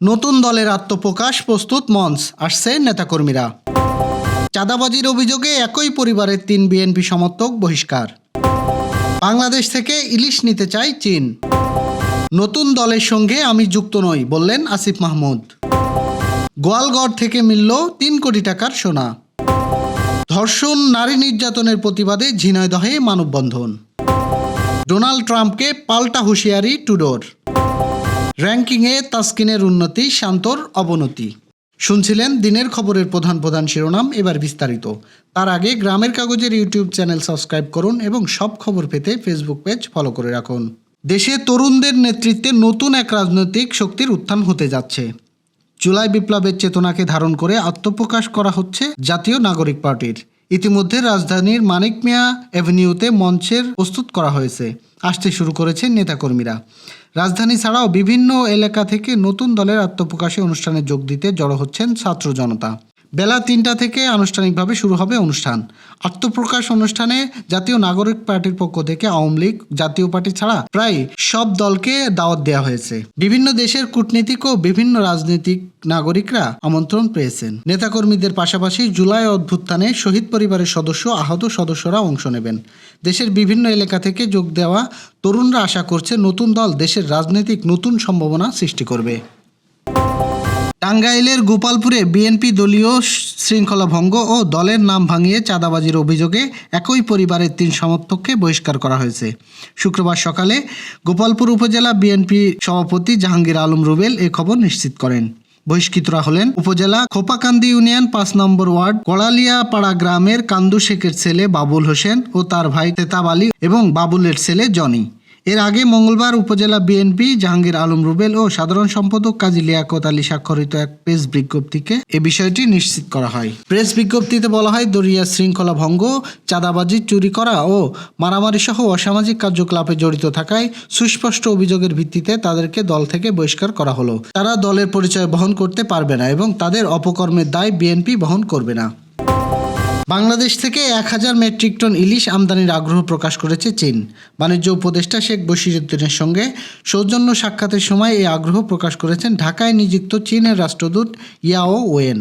নতুন দলের আত্মপ্রকাশ প্রস্তুত মঞ্চ, আসছে নেতাকর্মীরা। চাঁদাবাজির অভিযোগে একই পরিবারের তিন বিএনপি সমর্থক বহিষ্কার। বাংলাদেশ থেকে ইলিশ নিতে চায় চীন। নতুন দলের সঙ্গে আমি যুক্ত নই, বললেন আসিফ মাহমুদ। গোয়ালগড় থেকে মিলল তিন কোটি টাকার সোনা। ধর্ষণ, নারী নির্যাতনের প্রতিবাদে ঝিনাইদহে মানববন্ধন। ডোনাল্ড ট্রাম্পকে পাল্টা হুঁশিয়ারি টুডোর। র্যাঙ্কিংয়ে তাসকিনের উন্নতি, শান্তর অবনতি। শুনছিলেন দিনের খবরের প্রধান প্রধান শিরোনাম, এবার বিস্তারিত। তার আগে গ্রামের কাগজের ইউটিউব চ্যানেল সাবস্ক্রাইব করুন এবং সব খবর পেতে ফেসবুক পেজ ফলো করে রাখুন। দেশে তরুণদের নেতৃত্বে নতুন এক রাজনৈতিক শক্তির উত্থান হতে যাচ্ছে। জুলাই বিপ্লবের চেতনাকে ধারণ করে আত্মপ্রকাশ করা হচ্ছে জাতীয় নাগরিক পার্টির। ইতিমধ্যে রাজধানীর মানিক মিয়া অ্যাভিনিউতে মঞ্চের প্রস্তুত করা হয়েছে। আসতে শুরু করেছে নেতাকর্মীরা। রাজধানী ছাড়াও বিভিন্ন এলাকা থেকে নতুন দলের আত্মপ্রকাশে অনুষ্ঠানে যোগ দিতে জড়ো হচ্ছেন ছাত্র জনতা। বেলা তিনটা থেকে আনুষ্ঠানিকভাবে শুরু হবে অনুষ্ঠান। আত্মপ্রকাশ অনুষ্ঠানে জাতীয় নাগরিক পার্টির পক্ষ থেকে আওয়ামী লীগ জাতীয় পার্টি ছাড়া প্রায় সব দলকে দাওয়াত দেওয়া হয়েছে। বিভিন্ন দেশের কূটনীতিক ও বিভিন্ন রাজনৈতিক নাগরিকরা আমন্ত্রণ পেয়েছেন। নেতাকর্মীদের পাশাপাশি জুলাই অভ্যুত্থানে শহীদ পরিবারের সদস্য, আহত সদস্যরা অংশ নেবেন। দেশের বিভিন্ন এলাকা থেকে যোগ দেওয়া তরুণরা আশা করছে নতুন দল দেশের রাজনৈতিক নতুন সম্ভাবনা সৃষ্টি করবে। টাঙ্গাইলের গোপালপুরে বিএনপি দলীয় শৃঙ্খলা ভঙ্গ ও দলের নাম ভাঙিয়ে চাঁদাবাজির অভিযোগে একই পরিবারের তিন সমর্থককে বহিষ্কার করা হয়েছে। শুক্রবার সকালে গোপালপুর উপজেলা বিএনপি সভাপতি জাহাঙ্গীর আলম রুবেল এ খবর নিশ্চিত করেন। বহিষ্কৃতরা হলেন উপজেলা খোপাকান্দি ইউনিয়ন পাঁচ নম্বর ওয়ার্ড কড়ালিয়া পাড়া গ্রামের কান্দু শেখের ছেলে বাবুল হোসেন ও তার ভাই তেতাব আলী এবং বাবুলের ছেলে জনি। এর আগে মঙ্গলবার উপজেলা বিএনপি, জাহাঙ্গীর আলম রুবেল ও সাধারণ সম্পাদক কাজী লিয়াকত আলী স্বাক্ষরিত এক প্রেস বিজ্ঞপ্তিকে এ বিষয়টি নিশ্চিত করা হয়। প্রেস বিজ্ঞপ্তিতে বলা হয়, দরিয়া শৃঙ্খলা ভঙ্গ, চাঁদাবাজি, চুরি করা ও মারামারি সহ অসামাজিক কার্যকলাপে জড়িত থাকায় সুস্পষ্ট অভিযোগের ভিত্তিতে তাদেরকে দল থেকে বহিষ্কার করা হলো। তারা দলের পরিচয় বহন করতে পারবে না এবং তাদের অপকর্মের দায় বিএনপি বহন করবে না। বাংলাদেশ থেকে এক হাজার মেট্রিক টন ইলিশ আমদানির আগ্রহ প্রকাশ করেছে চীন। বাণিজ্য উপদেষ্টা শেখ বশিরুদ্দিনের সঙ্গে সৌজন্য সাক্ষাতের সময় এই আগ্রহ প্রকাশ করেছেন ঢাকায় নিযুক্ত চীনের রাষ্ট্রদূত ইয়াও ওয়েন।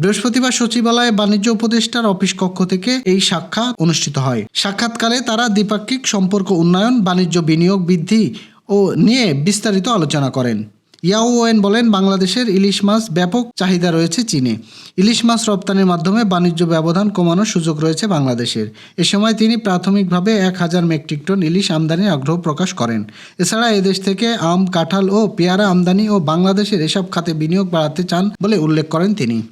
বৃহস্পতিবার সচিবালয়ে বাণিজ্য উপদেষ্টার অফিস কক্ষ থেকে এই সাক্ষাৎ অনুষ্ঠিত হয়। সাক্ষাৎকালে তারা দ্বিপাক্ষিক সম্পর্ক উন্নয়ন, বাণিজ্য বিনিয়োগ বৃদ্ধি ও নিয়ে বিস্তারিত আলোচনা করেন। ইয়াও ওয়েন বলেন, বাংলাদেশের ইলিশ মাছ ব্যাপক চাহিদা রয়েছে চীনে। ইলিশ মাছ রপ্তানির মাধ্যমে বাণিজ্য ব্যবধান কমানোর সুযোগ রয়েছে বাংলাদেশের। এ সময় তিনি প্রাথমিকভাবে এক হাজার মেট্রিক টন ইলিশ আমদানির আগ্রহ প্রকাশ করেন। এছাড়া এদেশ থেকে আম, কাঁঠাল ও পেয়ারা আমদানি ও বাংলাদেশের এসব খাতে বিনিয়োগ বাড়াতে চান বলে উল্লেখ করেন তিনি।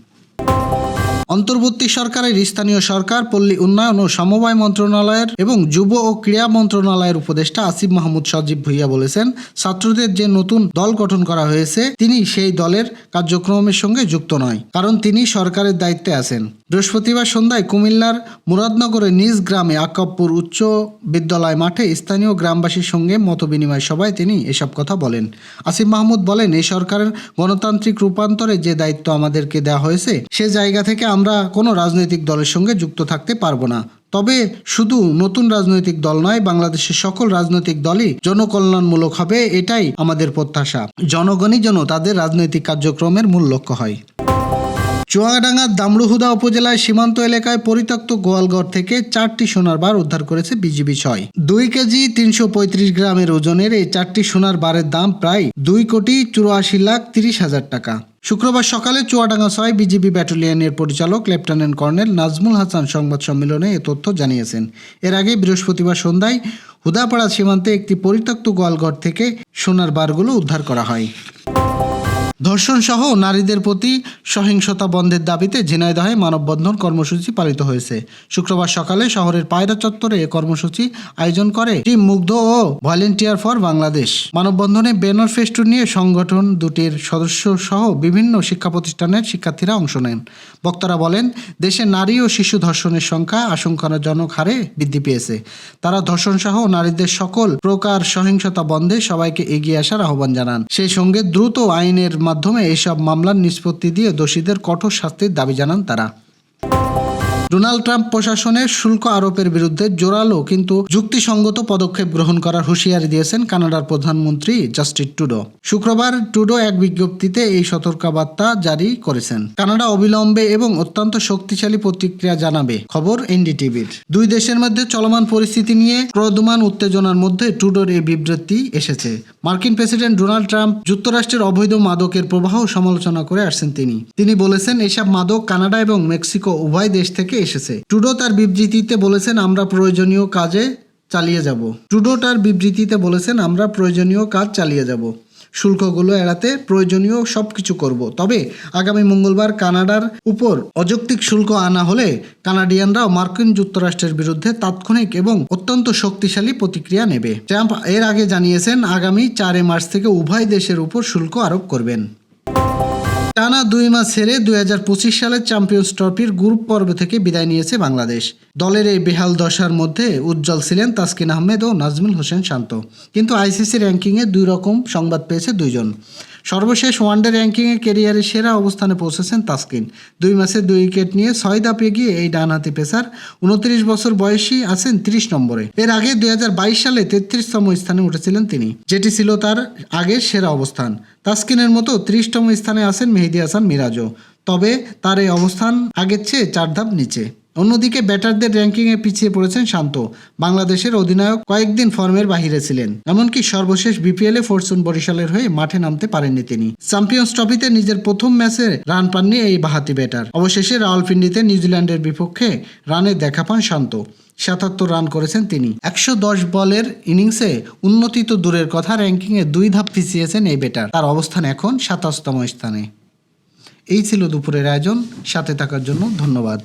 অন্তর্বর্তী সরকারের স্থানীয় সরকার, পল্লী উন্নয়ন ও সমবায় মন্ত্রণালয়ের এবং যুব ও ক্রীড়া মন্ত্রণালয়ের উপদেষ্টা আসিফ মাহমুদ সজীব ভুইয়া বলেছেন, ছাত্রদের যে নতুন দল গঠন করা হয়েছে, তিনি সেই দলের কার্যক্রমের সঙ্গে যুক্ত নয়, কারণ তিনি সরকারের দায়িত্বে আছেন। বৃহস্পতিবার সন্ধ্যায় কুমিল্লার মুরাদনগরের নিজ গ্রামে আকাবপুর উচ্চ বিদ্যালয় মাঠে স্থানীয় গ্রামবাসীর সঙ্গে মতবিনিময় সভায় তিনি এসব কথা বলেন। আসিফ মাহমুদ বলেন, এই সরকারের গণতান্ত্রিক রূপান্তরে যে দায়িত্ব আমাদেরকে দেওয়া হয়েছে, সে জায়গা থেকে আমরা কোনো রাজনৈতিক দলের সঙ্গে যুক্ত থাকতে পারব না। তবে শুধু নতুন রাজনৈতিক দল নয়, বাংলাদেশের সকল রাজনৈতিক দলই জনকল্যাণমূলক হবে, এটাই আমাদের প্রত্যাশা। জনগণই যেন তাদের রাজনৈতিক কার্যক্রমের মূল লক্ষ্য হয়। চুয়াডাঙ্গার দামড়ুহুদা উপজেলায় সীমান্ত এলাকায় পরিত্যক্ত গোয়ালগড় থেকে চারটি সোনার বার উদ্ধার করেছে বিজিবি ছয়। দুই কেজি তিনশো পঁয়ত্রিশ গ্রামের ওজনের এই চারটি সোনার বারের দাম প্রায় দুই কোটি চুরাশি লাখ তিরিশ হাজার টাকা। শুক্রবার সকালে চুয়াডাঙ্গা ছয় বিজিবি ব্যাটালিয়নের পরিচালক লেফটেন্যান্ট কর্নেল নাজমুল হাসান সংবাদ সম্মেলনে এ তথ্য জানিয়েছেন। এর আগে বৃহস্পতিবার সন্ধ্যায় হুদাপাড়া সীমান্তে একটি পরিত্যক্ত গোয়ালঘর থেকে সোনার বারগুলো উদ্ধার করা হয়। ধর্ষণ সহ নারীদের প্রতি সহিংসতা বন্ধের দাবিতে ঝিনাইদহে মানববন্ধন কর্মসূচি পালিত হয়েছে। শুক্রবার সকালে শহরের পায়রা চত্বরে এ কর্মসূচি আয়োজন করে টিম মুগ্ধ ও ভলেন্টিয়ার ফর বাংলাদেশ। মানববন্ধনে ব্যানার ফেস্টুন নিয়ে সংগঠন দুটির সদস্য সহ বিভিন্ন শিক্ষা প্রতিষ্ঠানের শিক্ষার্থীরা অংশ নেন। বক্তারা বলেন, দেশে নারী ও শিশু ধর্ষণের সংখ্যা আশঙ্কাজনক হারে বৃদ্ধি পেয়েছে। তারা ধর্ষণ সহ নারীদের সকল প্রকার সহিংসতা বন্ধে সবাইকে এগিয়ে আসার আহ্বান জানান। সেই সঙ্গে দ্রুত আইনের মাধ্যমে এসব মামলার নিষ্পত্তি দিয়ে দোষীদের কঠোর শাস্তির দাবি জানান তারা। ডোনাল্ড ট্রাম্প প্রশাসনের শুল্ক আরোপের বিরুদ্ধে জোরালো কিন্তু যুক্তিসঙ্গত পদক্ষেপ গ্রহণ করার হুঁশিয়ারি দিয়েছেন কানাডার প্রধানমন্ত্রী জাস্টিন টুডো শুক্রবার টুডো এক বিজ্ঞপ্তিতে এই সতর্কবার্তা জারি করেছেন। কানাডা অবিলম্বে এবং অত্যন্ত শক্তিশালী প্রতিক্রিয়া জানাবে, খবর এনডিটিভির। দুই দেশের মধ্যে চলমান পরিস্থিতি নিয়ে প্রদমান উত্তেজনার মধ্যে টুডোর এই বিবৃতি এসেছে। মার্কিন প্রেসিডেন্ট ডোনাল্ড ট্রাম্প যুক্তরাষ্ট্রের অবৈধ মাদকের প্রবাহ সমালোচনা করে আসছেন তিনি। তিনি বলেছেন, এসব মাদক কানাডা এবং মেক্সিকো উভয় দেশ থেকে এসেছে। টুডো তার বিবৃতিতে বলেছেন, আমরা প্রয়োজনীয় কাজে চালিয়ে যাব। টুডো তার বিবৃতিতে বলেছেন, আমরা প্রয়োজনীয় কাজ চালিয়ে যাব। শুল্কগুলো এড়াতে প্রয়োজনীয় সব কিছু করব। তবে আগামী মঙ্গলবার কানাডার উপর অযৌক্তিক শুল্ক আনা হলে কানাডিয়ানরাও মার্কিন যুক্তরাষ্ট্রের বিরুদ্ধে তাৎক্ষণিক এবং অত্যন্ত শক্তিশালী প্রতিক্রিয়া নেবে। ট্রাম্প এর আগে জানিয়েছেন, আগামী চারে মার্চ থেকে উভয় দেশের উপর শুল্ক আরোপ করবেন। টানা দুই মাস হেরে দুই হাজার পঁচিশ সালের চ্যাম্পিয়ন্স ট্রফির গ্রুপ পর্ব থেকে বিদায় নিয়েছে বাংলাদেশ। দলের এই বেহাল দশার মধ্যে উজ্জ্বল ছিলেন তাসকিন আহমেদ ও নাজমুল হোসেন শান্ত। কিন্তু আইসিসি র্যাঙ্কিংয়ে দুই রকম সংবাদ পেয়েছে দুইজন। সর্বশেষ ওয়ানডে র্যাঙ্কিংয়ে কেরিয়ারের সেরা অবস্থানে পৌঁছেছেন তাসকিন। দুই ম্যাচে দুই উইকেট নিয়ে ছয় দাপিয়ে গিয়ে এই ডানহাতি পেসার উনত্রিশ বছর বয়সী আছেন তিরিশ নম্বরে। এর আগে দুই হাজার বাইশ সালে তেত্রিশতম স্থানে উঠেছিলেন তিনি, যেটি ছিল তার আগের সেরা অবস্থান। তাসকিনের মতো ত্রিশতম স্থানে আছেন মেহেদি হাসান মিরাজও, তবে তার এই অবস্থান আগের চেয়ে চার ধাপ নিচে। অন্যদিকে ব্যাটারদের র্যাঙ্কিংয়ে পিছিয়ে পড়েছেন শান্ত। বাংলাদেশের অধিনায়ক কয়েকদিন ফর্মের বাহিরে ছিলেন। এমনকি সর্বশেষ বিপিএলে ফরচুন বরিশালের হয়ে মাঠে নামতে পারেননি তিনি। চ্যাম্পিয়ন্স ট্রফিতে নিজের প্রথম ম্যাচে রান পাননি এই বাহাতি ব্যাটার। অবশেষে রাওয়ালপিন্ডিতে নিউজিল্যান্ডের বিপক্ষে রানের দেখা পান শান্ত। সাতাত্তর রান করেছেন তিনি। একশো দশ বলের ইনিংসে উন্নতি তো দূরের কথা র্যাঙ্কিংয়ে দুই ধাপ পিছিয়েছেন এই ব্যাটার। তার অবস্থান এখন সাতাশতম স্থানে। এই ছিল দুপুরের আয়োজন। সাথে থাকার জন্য ধন্যবাদ।